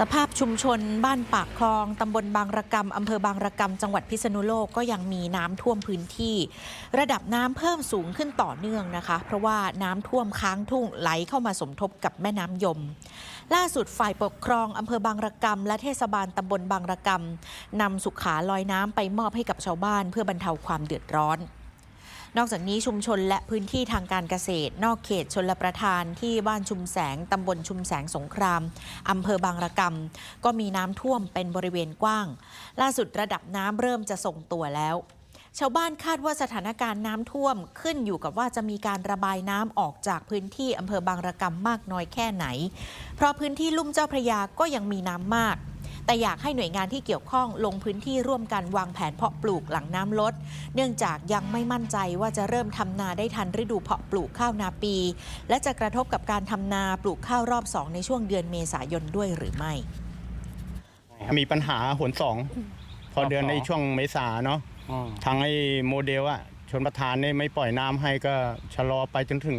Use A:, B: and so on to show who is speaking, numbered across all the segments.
A: สภาพชุมชนบ้านปากคลองตำบลบางระกำอำเภอบางระกำจังหวัดพิษณุโลกก็ยังมีน้ำท่วมพื้นที่ ระดับน้ำเพิ่มสูงขึ้นต่อเนื่องนะคะ เพราะว่าน้ำท่วมค้างทุ่งไหลเข้ามาสมทบกับแม่น้ำยม ล่าสุดฝ่ายปกครองอำเภอบางระกำและเทศบาลตำบลบางระกำนำสุขาลอยน้ำไปมอบให้กับชาวบ้านเพื่อบรรเทาความเดือดร้อน นอกจากนี้ชุมชนและพื้นที่ทางการเกษตร นอกเขตชนลประทานที่บ้านชุมแสงตำบลชุมแสงสงครามอำเภอบางระกำก็มีน้ำท่วมเป็นบริเวณกว้าง ล่าสุดระดับน้ำเริ่มจะส่งตัวแล้วชาวบ้านคาดว่าสถานการณ์น้ำท่วมขึ้นอยู่กับว่าจะมีการระบายน้ำออกจากพื้นที่อำเภอบางระกำมากน้อยแค่ไหน เพราะพื้นที่ลุ่มเจ้าพระยาก็ยังมีน้ำมาก แต่อยากให้หน่วยงานที่เกี่ยวข้องลงพื้นที่ร่วมกันวางแผนเพาะปลูกหลังน้ำลด เนื่องจากยังไม่มั่นใจว่าจะเริ่มทำนาได้ทันฤดูเพาะปลูกข้าวนาปี และจะกระทบกับการทำนาปลูกข้าวรอบสองในช่วงเดือนเมษายนด้วยหรือไม่
B: มีปัญหาหนสองพอเดือนในช่วงเมษาเนาะ
C: อืม
B: ทางไอ้โมเดลอะชนประธานเนี่ยไม่ปล่อยน้ำให้ก็ชะลอไปจนถึง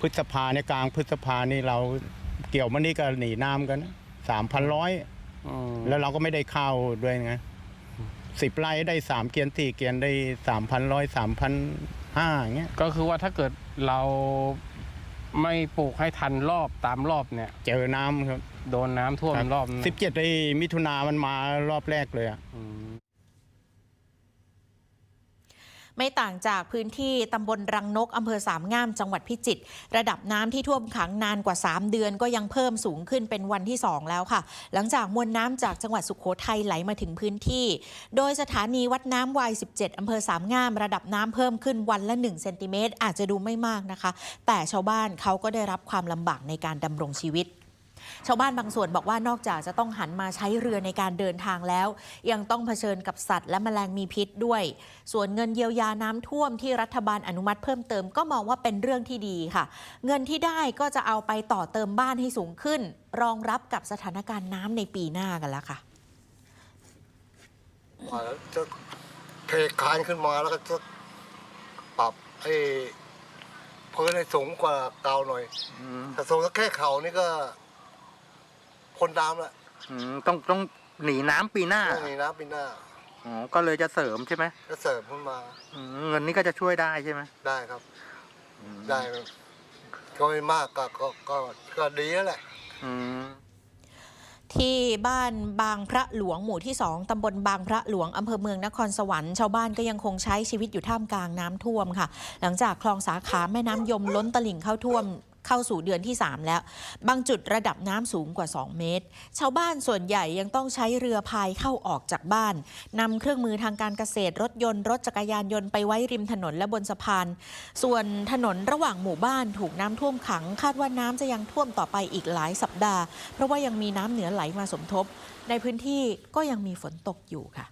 B: พฤษภาในยกลางพฤษภานี่เราเกี่ยวมันนี่ก็หนีน้ำกันสามพันร้อย
C: อืม
B: แล้วเราก็ไม่ได้ข้าวด้วยไงสิบไร่ได้สามเกียนสี่เกียนได้สามพันร้อยสามพันห้าอย่างเงี้ย
C: ก็คือว่าถ้าเกิดเราไม่ปลูกให้ทันรอบตามรอบเนี่ย
B: เจอน้ำครับ
C: โดนน้ำท่วมรอบนึง
B: สิบเจ็ดไอ้มิถุนามันมารอบแรกเลยอะ
C: อืม
A: ไม่ต่างจากพื้นที่ตำบลรังนกอำเภอสามงามจังหวัดพิจิตรระดับน้ำที่ท่วมขังนานกว่า 3 เดือนก็ยังเพิ่มสูงขึ้นเป็นวันที่ 2 แล้วค่ะ หลังจากมวลน้ำจากจังหวัดสุขโขทัยไหลมาถึงพื้นที่ โดยสถานีวัดน้ำวาย 17อำเภอสามงาม ระดับน้ำเพิ่มขึ้นวันละ1เซนติเมตรอาจจะดูไม่มากนะคะ แต่ชาวบ้านเขาก็ได้รับความลำบากในการดำรงชีวิต ชาวบ้านบางส่วนบอกว่านอกจากจะต้องหันมาใช้เรือในการเดินทางแล้ว ยังต้องเผชิญกับสัตว์และแมลงมีพิษด้วย ส่วนเงินเยียวยาน้ำท่วมที่รัฐบาลอนุมัติเพิ่มเติมก็มองว่าเป็นเรื่องที่ดีค่ะ เงินที่ได้ก็จะเอาไปต่อเติมบ้านให้สูงขึ้น รองรับกับสถานการณ์น้ำในปีหน้ากันแล้วค่ะ
D: มาแล้วจะเทคานขึ้นมาแล้วก็จะปรับไอ้พื้นให้สูงกว่าเก่าหน่อยแต่สูงสักแค่เข่านี่ก็ พ้นน้ำแล้ว
E: อืมต้องต้องหนีน้ำปีหน้า
D: ต้องมีน้ำปีหน้า
E: อ๋อก็เลยจะเสริมใช่ไหม
D: ก็เสริมขึ้นมา
E: อืมเงินนี่ก็จะช่วยได้ใช่ไหม
D: ได้ครับได้ก็ไม่มากก็ก็ก็ก็ดีแล้วแหละ
E: อืม
A: ที่บ้านบางพระหลวงหมู่ที่ 2 ตำบลบางพระหลวง อำเภอเมืองนครสวรรค์ชาวบ้านก็ยังคงใช้ชีวิตอยู่ท่ามกลางน้ำท่วมค่ะ หลังจากคลองสาขาแม่น้ำยมล้นตลิ่งเข้าท่วม เข้าสู่เดือนที่ 3 แล้ว บางจุดระดับน้ำสูงกว่า 2 เมตร ชาวบ้านส่วนใหญ่ยังต้องใช้เรือพายเข้าออกจากบ้านนำเครื่องมือทางการเกษตรรถยนต์รถจักรยานยนต์ไปไว้ริมถนนและบนสะพาน ส่วนถนนระหว่างหมู่บ้านถูกน้ำท่วมขัง คาดว่าน้ำจะยังท่วมต่อไปอีกหลายสัปดาห์ เพราะว่ายังมีน้ำเหนือไหลมาสมทบ ในพื้นที่ก็ยังมีฝนตกอยู่ค่ะ